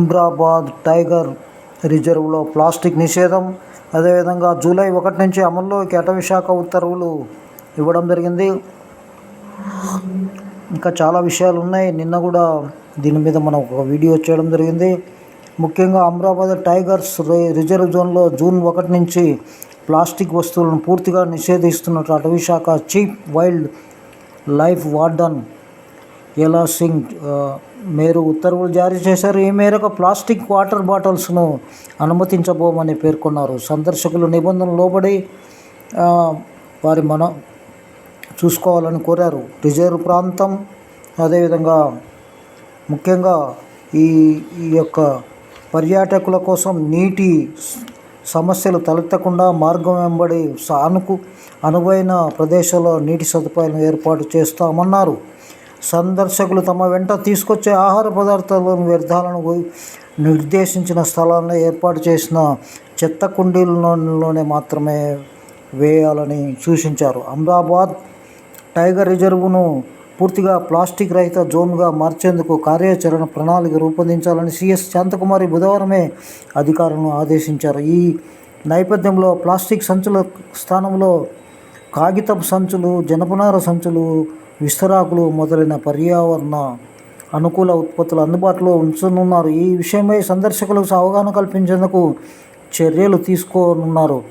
Amrabad tiger రిజర్వ్లో plastic నిషేధం. అదేవిధంగా July ఒకటి నుంచి అమల్లోకి అటవీశాఖ ఉత్తర్వులు ఇవ్వడం జరిగింది. ఇంకా చాలా విషయాలు ఉన్నాయి నిన్న కూడా దీని మీద మనం ఒక వీడియో చేయడం జరిగింది. ముఖ్యంగా అమరాబాద్ టైగర్స్ రి- రిజర్వ్ జోన్లో జూన్ ఒకటి నుంచి ప్లాస్టిక్ వస్తువులను పూర్తిగా నిషేధిస్తున్నట్టు అటవీశాఖ చీఫ్ వైల్డ్ లైఫ్ వార్డన్ ఎలా సింగ్ మీరు మేరు ఉత్తర్వులు జారీ చేశారు. ఈ మేరకు ప్లాస్టిక్ వాటర్ బాటిల్స్ను అనుమతించబోమని పేర్కొన్నారు. సందర్శకులు నిబంధనలు లోబడి వారి మన చూసుకోవాలని కోరారు. రిజర్వ్ ప్రాంతం అదేవిధంగా ముఖ్యంగా ఈ ఈ యొక్క పర్యాటకుల కోసం నీటి సమస్యలు తలెత్తకుండా మార్గం వెంబడి సానుకు అనువైన ప్రదేశాల్లో నీటి సదుపాయాలను ఏర్పాటు చేస్తామన్నారు. సందర్శకులు తమ వెంట తీసుకొచ్చే ఆహార పదార్థాలను వ్యర్థాలను నిర్దేశించిన స్థలాల్లో ఏర్పాటు చేసిన చెత్త కుండీలలోనే మాత్రమే వేయాలని సూచించారు. అహ్మదాబాద్ టైగర్ రిజర్వును పూర్తిగా ప్లాస్టిక్ రహిత జోన్గా మార్చేందుకు కార్యాచరణ ప్రణాళిక రూపొందించాలని సిఎస్ శాంతకుమారి బుధవారమే అధికారులను ఆదేశించారు. ఈ నేపథ్యంలో ప్లాస్టిక్ సంచుల స్థానంలో కాగితపు సంచులు జనపనార సంచులు విస్తరాకులు మొదలైన పర్యావరణ అనుకూల ఉత్పత్తులు అందుబాటులో ఉంచనున్నారు. ఈ విషయమై సందర్శకులకు అవగాహన కల్పించేందుకు చర్యలు తీసుకోనున్నారు.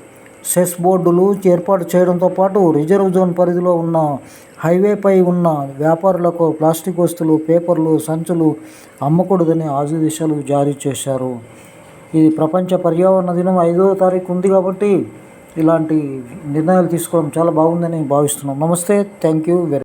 సెస్ బోర్డులు ఏర్పాటు చేయడంతో పాటు రిజర్వ్ జోన్ పరిధిలో ఉన్న హైవేపై ఉన్న వ్యాపారులకు ప్లాస్టిక్ వస్తువులు పేపర్లు సంచులు అమ్మకూడదని ఆదేశాలు జారీ చేశారు. ఇది ప్రపంచ పర్యావరణ దినం ఐదో తారీఖు ఉంది కాబట్టి ఇలాంటి నిర్ణయాలు తీసుకోవడం చాలా బాగుందని భావిస్తున్నాం. నమస్తే. Thank you very